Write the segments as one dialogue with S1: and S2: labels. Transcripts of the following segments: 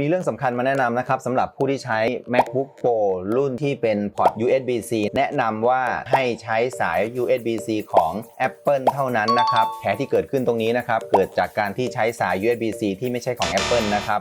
S1: มีเรื่องสำคัญมาแนะนำนะครับสำหรับผู้ที่ใช้ MacBook Pro รุ่นที่เป็นพอร์ต USB-C แนะนำว่าให้ใช้สาย USB-C ของ Apple เท่านั้นนะครับแผลที่เกิดขึ้นตรงนี้นะครับ เกิดจากการที่ใช้สาย USB-C ที่ไม่ใช่ของ Apple นะครับ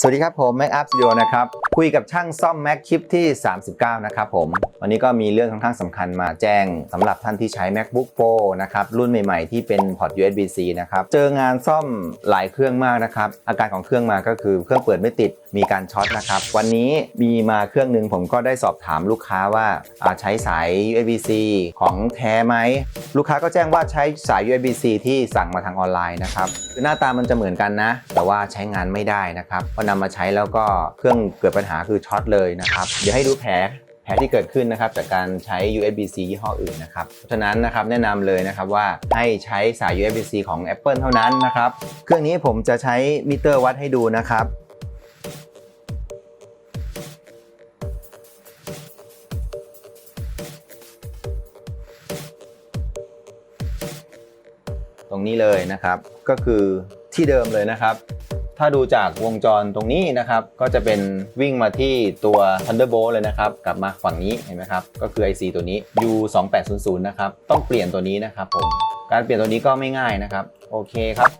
S1: สวัสดีครับผม Mac Up Studio นะครับ คุยกับช่างซ่อม Mac คลิปที่ 39 นะครับผม วันนี้ก็มีเรื่องค่อนข้างสำคัญมาแจ้งสำหรับท่านที่ใช้ MacBook Pro นะครับ รุ่นใหม่ๆที่เป็นพอร์ต USB-C นะครับ เจองานซ่อมหลายเครื่องมากนะครับ อาการของเครื่องมาก็คือเครื่องเปิดไม่ติดมีการช็อตนะครับ วันนี้มีมาเครื่องหนึ่งผมก็ได้สอบถามลูกค้าว่าอ่าใช้สาย USB-C ของแท้ไหม ลูกค้าก็แจ้งว่าใช้สาย USB-C ที่สั่งมาทางออนไลน์นะครับคือหน้าตามันจะเหมือนกันนะ แต่ว่าใช้งานไม่ได้นะครับพอนำมาใช้แล้วก็เครื่องเกิดปัญหาคือช็อตเลยนะครับ เดี๋ยวให้ดูแผลแผลที่เกิดขึ้นนะครับจากการใช้ USB-C ยี่ห้ออื่นนะครับ เพราะฉะนั้นนะครับแนะนำเลยนะครับว่าให้ใช้สาย USB-C ของ Apple เท่านั้นนะครับ เครื่องนี้ผมจะใช้มิเตอร์วัดให้ดูนะครับ ตรงนี้เลยนะครับ ก็คือที่เดิมเลยนะครับ ถ้าดูจากวงจรตรงนี้นะครับ ก็จะเป็นวิ่งมาที่ตัว Thunderbolt เลยนะครับ กลับมาฝั่งนี้เห็นไหมครับ ก็คือ IC ตัวนี้ U2800 นะครับ ต้องเปลี่ยนตัวนี้นะครับผม การเปลี่ยนตัวนี้ก็ไม่ง่ายนะครับ โอเคครับ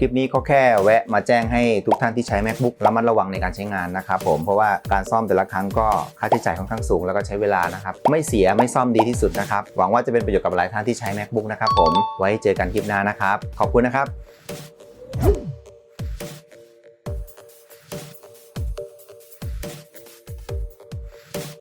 S1: คลิปนี้ก็แค่แวะมาแจ้งให้ทุกท่านที่ใช้ MacBook ระมัดระวังในการใช้งานนะครับผมเพราะว่าการซ่อมแต่ละครั้งก็ค่าใช้จ่ายค่อนข้างสูงแล้วก็ใช้เวลานะครับไม่เสียไม่ซ่อมดีที่สุดนะครับหวังว่าจะเป็นประโยชน์กับหลายท่านที่ใช้ MacBook นะครับผมไว้เจอกันคลิปหน้านะครับขอบคุณนะครับ